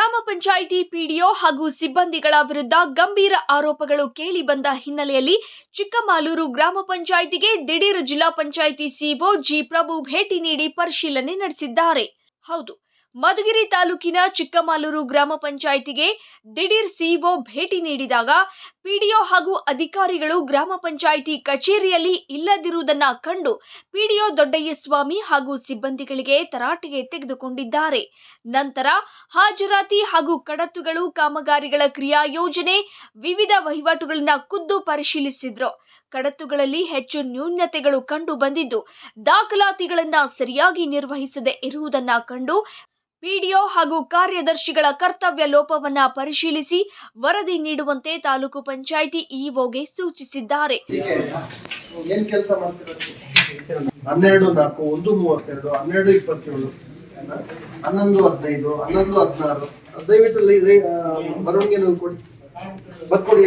ಗ್ರಾಮ ಪಂಚಾಯಿತಿ ಪಿಡಿಒ ಹಾಗೂ ಸಿಬ್ಬಂದಿಗಳ ವಿರುದ್ಧ ಗಂಭೀರ ಆರೋಪಗಳು ಕೇಳಿ ಬಂದ ಹಿನ್ನೆಲೆಯಲ್ಲಿ ಚಿಕ್ಕಮಾಲೂರು ಗ್ರಾಮ ಪಂಚಾಯಿತಿಗೆ ದಿಢೀರ್ ಜಿಲ್ಲಾ ಪಂಚಾಯಿತಿ ಸಿಒ ಜಿ ಪ್ರಭು ಭೇಟಿ ನೀಡಿ ಪರಿಶೀಲನೆ ನಡೆಸಿದ್ದಾರೆ. ಹೌದು ಮಧುಗಿರಿ ತಾಲೂಕಿನ ಚಿಕ್ಕಮಾಲೂರು ಗ್ರಾಮ ಪಂಚಾಯಿತಿಗೆ ದಿಢೀರ್ ಸಿಇಒ ಭೇಟಿ ನೀಡಿದಾಗ ಪಿಡಿಒ ಹಾಗೂ ಅಧಿಕಾರಿಗಳು ಗ್ರಾಮ ಪಂಚಾಯಿತಿ ಕಚೇರಿಯಲ್ಲಿ ಇಲ್ಲದಿರುವುದನ್ನ ಕಂಡು ಪಿಡಿಒ ದೊಡ್ಡಯ್ಯ ಸ್ವಾಮಿ ಹಾಗೂ ಸಿಬ್ಬಂದಿಗಳಿಗೆ ತರಾಟೆಗೆ ತೆಗೆದುಕೊಂಡಿದ್ದಾರೆ. ನಂತರ ಹಾಜರಾತಿ ಹಾಗೂ ಕಡತ್ತುಗಳು ಕಾಮಗಾರಿಗಳ ಕ್ರಿಯಾ ಯೋಜನೆ, ವಿವಿಧ ವಹಿವಾಟುಗಳನ್ನ ಖುದ್ದು ಪರಿಶೀಲಿಸಿದ್ರು. ಕಡತ್ತುಗಳಲ್ಲಿ ಹೆಚ್ಚು ನ್ಯೂನ್ಯತೆಗಳು ಕಂಡು ಬಂದಿದ್ದು, ದಾಖಲಾತಿಗಳನ್ನ ಸರಿಯಾಗಿ ನಿರ್ವಹಿಸದೆ ಇರುವುದನ್ನ ಕಂಡು ಪಿಡಿಒ ಹಾಗೂ ಕಾರ್ಯದರ್ಶಿಗಳ ಕರ್ತವ್ಯ ಲೋಪವನ್ನ ಪರಿಶೀಲಿಸಿ ವರದಿ ನೀಡುವಂತೆ ತಾಲೂಕು ಪಂಚಾಯಿತಿ ಇಒಗೆ ಸೂಚಿಸಿದ್ದಾರೆ. ಹನ್ನೆರಡು ನಾಲ್ಕು, ಒಂದು ಮೂವತ್ತೆರಡು, ಹನ್ನೆರಡು ಇಪ್ಪತ್ತೇಳು, ಹನ್ನೊಂದು ಹದಿನೈದು, ಹನ್ನೊಂದು ಹದಿನಾರು. ದಯವಿಟ್ಟು ಬರವಣಿಗೆ ಕೊಡಿ. ಬರ್ಕೊಡಿ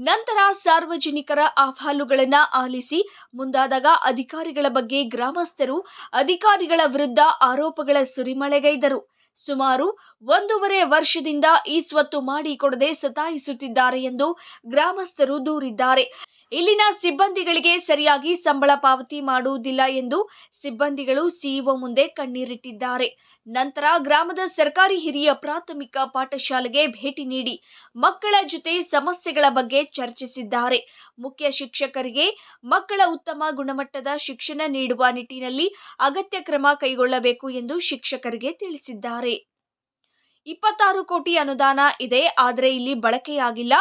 ನಂತರ ಸಾರ್ವಜನಿಕರ ಅಹವಾಲುಗಳನ್ನು ಆಲಿಸಿ ಮುಂದಾದಾಗ ಅಧಿಕಾರಿಗಳ ಬಗ್ಗೆ ಗ್ರಾಮಸ್ಥರು ಅಧಿಕಾರಿಗಳ ವಿರುದ್ಧ ಆರೋಪಗಳ ಸುರಿಮಳೆಗೈದರು. ಸುಮಾರು ಒಂದೂವರೆ ವರ್ಷದಿಂದ ಈ ಸ್ವತ್ತು ಮಾಡಿಕೊಡದೆ ಸತಾಯಿಸುತ್ತಿದ್ದಾರೆ ಎಂದು ಗ್ರಾಮಸ್ಥರು ದೂರಿದ್ದಾರೆ. ಇಲ್ಲಿನ ಸಿಬ್ಬಂದಿಗಳಿಗೆ ಸರಿಯಾಗಿ ಸಂಬಳ ಪಾವತಿ ಮಾಡುವುದಿಲ್ಲ ಎಂದು ಸಿಬ್ಬಂದಿಗಳು ಸಿಇಒ ಮುಂದೆ ಕಣ್ಣೀರಿಟ್ಟಿದ್ದಾರೆ. ನಂತರ ಗ್ರಾಮದ ಸರ್ಕಾರಿ ಹಿರಿಯ ಪ್ರಾಥಮಿಕ ಪಾಠಶಾಲೆಗೆ ಭೇಟಿ ನೀಡಿ ಮಕ್ಕಳ ಜೊತೆ ಸಮಸ್ಯೆಗಳ ಬಗ್ಗೆ ಚರ್ಚಿಸಿದ್ದಾರೆ. ಮುಖ್ಯ ಶಿಕ್ಷಕರಿಗೆ ಮಕ್ಕಳ ಉತ್ತಮ ಗುಣಮಟ್ಟದ ಶಿಕ್ಷಣ ನೀಡುವ ನಿಟ್ಟಿನಲ್ಲಿ ಅಗತ್ಯ ಕ್ರಮ ಕೈಗೊಳ್ಳಬೇಕು ಎಂದು ಶಿಕ್ಷಕರಿಗೆ ತಿಳಿಸಿದ್ದಾರೆ. ಇಪ್ಪತ್ತಾರು ಕೋಟಿ ಅನುದಾನ ಇದೆ, ಆದರೆ ಇಲ್ಲಿ ಬಳಕೆಯಾಗಿಲ್ಲ.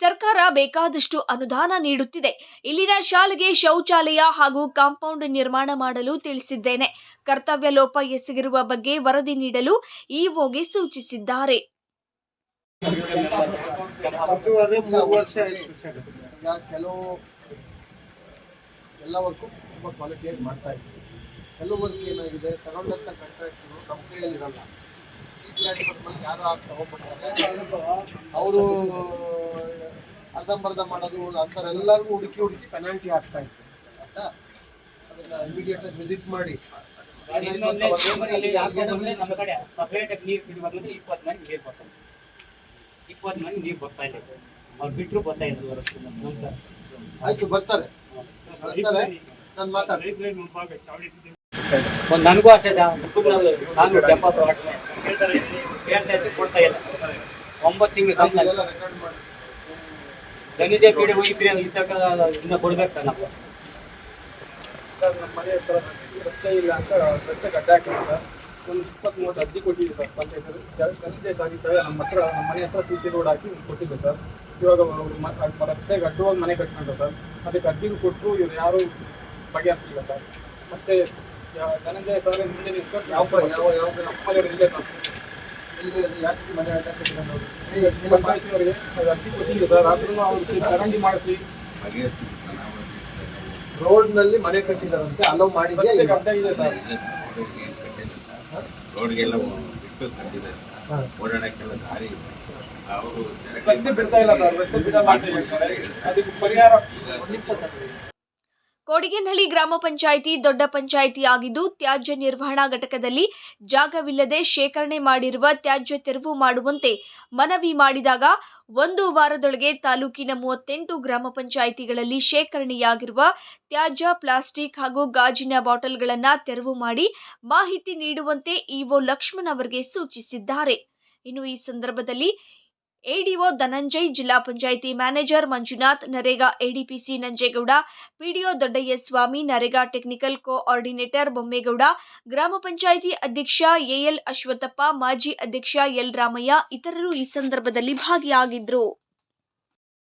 ಸರ್ಕಾರ ಬೇಕಾದಷ್ಟು ಅನುದಾನ ನೀಡುತ್ತಿದೆ. ಇಲ್ಲಿನ ಶಾಲೆಗೆ ಶೌಚಾಲಯ ಹಾಗೂ ಕಾಂಪೌಂಡ್ ನಿರ್ಮಾಣ ಮಾಡಲು ತಿಳಿಸಿದ್ದೇನೆ. ಕರ್ತವ್ಯ ಲೋಪ ಎಸಗಿರುವ ಬಗ್ಗೆ ವರದಿ ನೀಡಲು ಇಒಗೆ ಸೂಚಿಸಿದ್ದಾರೆ. ಹತ್ತುವರೆ ಮೂರು ವರ್ಷ ಆಯ್ತು ಸರ್. ಈಗ ಕೆಲವು ಎಲ್ಲ ತುಂಬ ಕ್ವಾಲಿಟಿಯಾಗಿ ಮಾಡ್ತಾ ಇದ್ದೀವಿ ಕೆಲವು ವರ್ಕ್ ಏನಾಗಿದೆ ಅವರು ಅರ್ಧಂಬರ್ಧ ಮಾಡೋದು ಅಂಥವ್ರೆಲ್ಲರಿಗೂ ಹುಡುಕಿ ಹುಡುಕಿ ಪೆನಾಲ್ಟಿ ಆಗ್ತಾ ಇತ್ತು ಆಯ್ತಾ? ಅದನ್ನ ಇಮಿಡಿಯೇಟ್ ಆಗಿ ವಿಸಿಟ್ ಮಾಡಿ. ಇಪ್ಪತ್ತು ಮಂದಿ ನೀರು ಬರ್ತಾ ಇಲ್ಲ ಅವ್ರು ಬಿಟ್ಟರು ಬರ್ತಾ ಇಲ್ಲ ಆಯ್ತು ಬರ್ತಾರೆ. ಬರ್ತಾರೆ. ನಾನು ಮಾತಾಡಿ ಒಂದು ನನಗೂ ಅಷ್ಟೇ ನಾನು ಎಪ್ಪತ್ತು ವಾಟ್ ಹೇಳ್ತಾ ಇದ್ದೆ ಕೊಡ್ತಾ ಇಲ್ಲ. ಒಂಬತ್ತು ತಿಂಗಳು ಮಾಡಿ ಖನಿಜ ಪೀಡೆ ಹೋಗಿದ್ರೆ ಇದ್ದಾಗ ಇನ್ನ ಕೊಡ್ಬೇಕು ಸರ್ ನಾವು. ಸರ್, ನಮ್ಮ ಮನೆ ಹತ್ರ ರಸ್ತೆ ಇಲ್ಲ ಅಂತ ರಸ್ತೆ ಹಾಕಿದ್ರು ಸರ್. ಒಂದು ಇಪ್ಪತ್ತು ಮೂವತ್ತು ಅರ್ಜಿ ಕೊಟ್ಟಿದ್ದೆ ಸರ್ ಪಂಚಾಯತ್ ಖಂಡಿತ ಆಗಿದ್ದರೆ. ನಮ್ಮ ಹತ್ರ ನಮ್ಮ ಮನೆ ಹತ್ರ ಸಿ ಸಿ ರೋಡ್ ಹಾಕಿ ಕೊಟ್ಟಿದ್ದೆ ಸರ್. ಇವಾಗ ರಸ್ತೆ ಅಡ್ಡವಾಗಿ ಮನೆ ಕಟ್ಕೊಂಡ್ರು ಸರ್. ಅದಕ್ಕೆ ಅರ್ಜಿಗೂ ಕೊಟ್ಟರು, ಇವ್ರು ಯಾರೂ ಬಗೆಹರಿಸಲಿಲ್ಲ ಸರ್. ಮತ್ತೆ ಧನಂಜಯ ಸರ್ ಮುಂದೆ ನಿಂತ್ಕೊಂಡು ಯಾವ ಯಾವ ಯಾವ ಯಾವ ನಮ್ಮಲ್ಲಿ ರೋಡ್ನಲ್ಲಿ ಮನೆ ಕಟ್ಟಿದಾರಂತೆ ಅಲೋ ಮಾಡಿದ್ಯಾ ರೋಡ್ಗೆಲ್ಲ ಬಿಟ್ಟು ಕಟ್ಟಿದ್ದಾರೆ. ಓಡಾಡಕ್ಕೆಲ್ಲ ದಾರಿ ಇಲ್ಲ. ಅವರು ರಸ್ತೆ ಬಿಡ್ತಾ ಇಲ್ಲ ಸರ್ ರಸ್ತೆ ಬಿಡಲ್ಲ ಅದಕ್ಕೆ ಪರಿಹಾರ ಒಂದು ನಿಮಿಷ ತಗೊಳ್ಳಿ. ಕೊಡಿಗೇನಹಳ್ಳಿ ಗ್ರಾಮ ಪಂಚಾಯಿತಿ ದೊಡ್ಡ ಪಂಚಾಯಿತಿ ಆಗಿದ್ದು ತ್ಯಾಜ್ಯ ನಿರ್ವಹಣಾ ಘಟಕದಲ್ಲಿ ಜಾಗವಿಲ್ಲದೆ ಶೇಖರಣೆ ಮಾಡಿರುವ ತ್ಯಾಜ್ಯ ತೆರವು ಮಾಡುವಂತೆ ಮನವಿ ಮಾಡಿದಾಗ ಒಂದು ವಾರದೊಳಗೆ ತಾಲೂಕಿನ ಮೂವತ್ತೆಂಟು ಗ್ರಾಮ ಪಂಚಾಯಿತಿಗಳಲ್ಲಿ ಶೇಖರಣೆಯಾಗಿರುವ ತ್ಯಾಜ್ಯ, ಪ್ಲಾಸ್ಟಿಕ್ ಹಾಗೂ ಗಾಜಿನ ಬಾಟಲ್ಗಳನ್ನು ತೆರವು ಮಾಡಿ ಮಾಹಿತಿ ನೀಡುವಂತೆ ಇಒ ಲಕ್ಷ್ಮಣ್ ಅವರಿಗೆ ಸೂಚಿಸಿದ್ದಾರೆ. ಇನ್ನು ಈ ಸಂದರ್ಭದಲ್ಲಿ ಎಡಿಒ ಧನಂಜಯ್, ಜಿಲ್ಲಾ panchayat manager Manjunath, NREGA ADPC Nanjegowda, PDO Doddaiah Swamy NREGA technical coordinator Bommegowda, ಗ್ರಾಮ ಪಂಚಾಯಿತಿ ಅಧ್ಯಕ್ಷ ಎಎಲ್ ಅಶ್ವತ್ಥಪ್ಪ, ಮಾಜಿ ಅಧ್ಯಕ್ಷ ಎಲ್ ರಾಮಯ್ಯ ಇತರರು ಈ ಸಂದರ್ಭದಲ್ಲಿ ಭಾಗಿಯಾಗಿದ್ರು.